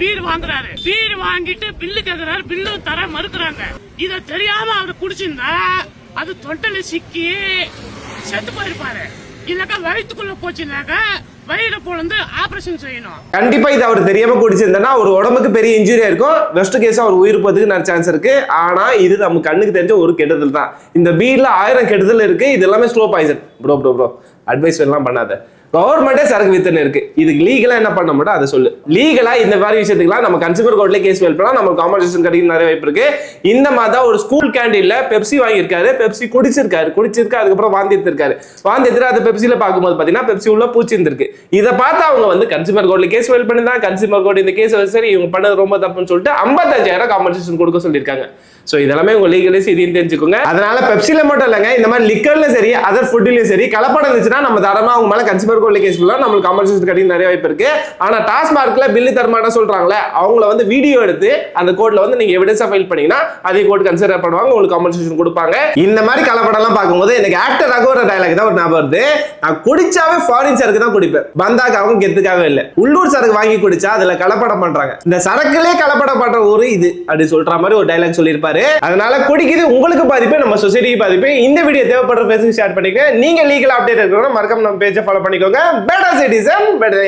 Beer வாங்குறாரு. Beer வாங்கிட்டு bill கேக்குறாரு. பில்லு தர மறுக்கிறாங்க. இத தெரியாம அவர் குடிச்சிருந்தா அது தொண்டல சிக்கி செத்து போயிருப்பாரு. இல்லக்கா வயிற்றுக்குள்ள போச்சுனாக்கா வயிறு பொழுந்து ஆபரேஷன் செய்யணும். கண்டிப்பா இது அவர் தெரியாம குடிச்சிருந்தா ஒரு உடம்புக்கு பெரிய இன்ஜுரியா இருக்கும். வெஸ்ட் கேஸ் அவர் உயிர் போறதுக்கு நிறைய சான்ஸ் இருக்கு. ஆனா இது நம்ம கண்ணுக்கு தெரிஞ்ச ஒரு கெடுதல் தான். இந்த பீர்ல ஆயிரம் கெடுதல் இருக்கு. இது எல்லாமே slow poison bro bro bro advice எல்லாம் பண்ணாத. கவர்மெண்டே சரக்கு வித்தனை இருக்கு. இதுக்கு லீகலா என்ன பண்ண மாட்டோம் அதை சொல்லு. லீகலா இந்த மாதிரி விஷயத்துக்குலாம் நம்ம கன்சூமர் கோர்ட்ல கேஸ் ஃபைல் பண்ணலாம். நம்ம காம்பன்சேஷன் கிடைக்கும் நிறைய வாய்ப்பு இருக்கு. இந்த மாதிரி தான் ஒரு ஸ்கூல் கேண்டீன்ல பெப்சி வாங்கியிருக்காரு. பெப்சி குடிச்சிருக்காரு. குடிச்சிருக்கு அதுக்கப்புறம் வாந்தி எடுத்திருக்காரு. வாந்தி எடுத்துட்டு அதை பெப்சில பார்க்கும்போது பாத்தீங்கன்னா பெப்சி உள்ள பூச்சி இருந்திருக்கு. இதை பார்த்து அவங்க வந்து கன்சூமர் கோர்ட்ல கேஸ் ஃபைல் பண்ணி தான் கன்சூமர் கோர்ட் இந்த கேஸ் சரி இவங்க பண்ணது ரொம்ப தப்புன்னு சொல்லிட்டு ஐம்பத்தஞ்சாயிரம் காம்பன்சேஷன் கொடுக்க சொல்லியிருக்காங்க. ஸோ இதெல்லாமே உங்க லீகலைஸ் இதையும் தெரிஞ்சுக்கோங்க. அதனால பெப்சில மட்டும் இல்லைங்க இந்த மாதிரி லிக்கர்ல சரி அதர் ஃபுட்லயும் சரி கலப்படம் இருந்துச்சுன்னா நம்ம தரமா அவங்க மேல கன்சியூமர் கோல்ட் கேஸ் பண்ணலாம் நம்மளுக்கு கம்பல்சரி கிடைக்க நிறைய வாய்ப்பு இருக்கு. ஆனா டாஸ்மார்க்ல பில்லு தரமாட்டா சொல்றாங்களே அவங்கள வந்து வீடியோ எடுத்து அந்த கோர்ட்ல வந்து நீங்க எவிடன்ஸா ஃபைல் பண்ணீங்கன்னா அதே கோர்ட் கன்சிடர் பண்ணுவாங்க உங்களுக்கு காம்பன்சேஷன் கொடுப்பாங்க. இந்த மாதிரி கலப்படம்லாம் பார்க்கும்போது எனக்கு ஆக்டர் ஒரு டைலாக் தான் ஒரு ஞாபகம் வருது. நான் குடிச்சாவே ஃபாரின் சரக்கு தான் குடிப்பேன். பந்தாக்காகவும் கெத்துக்காவே இல்லை. உள்ளூர் சரக்கு வாங்கி குடிச்சா அதுல கலப்படம் பண்றாங்க. இந்த சரக்குலே கலப்படம் பண்ற ஊரு இது அப்படி சொல்ற மாதிரி ஒரு டைலாக் சொல்லியிருப்பாரு. அதனால குடிக்குது உங்களுக்கு பாதிப்பு நம்ம சொசைட்டிக்கு பாதிப்பு. இந்த வீடியோ தேவைப்படுற பேசுக்கு ஷேர் பண்ணிக்க நீங்க லீகல் அப்டேட் இருக்கணும் மறக்காம நம்ம பேஜை ஃபாலோ பண்ணிக்கோங்க. Better citizen better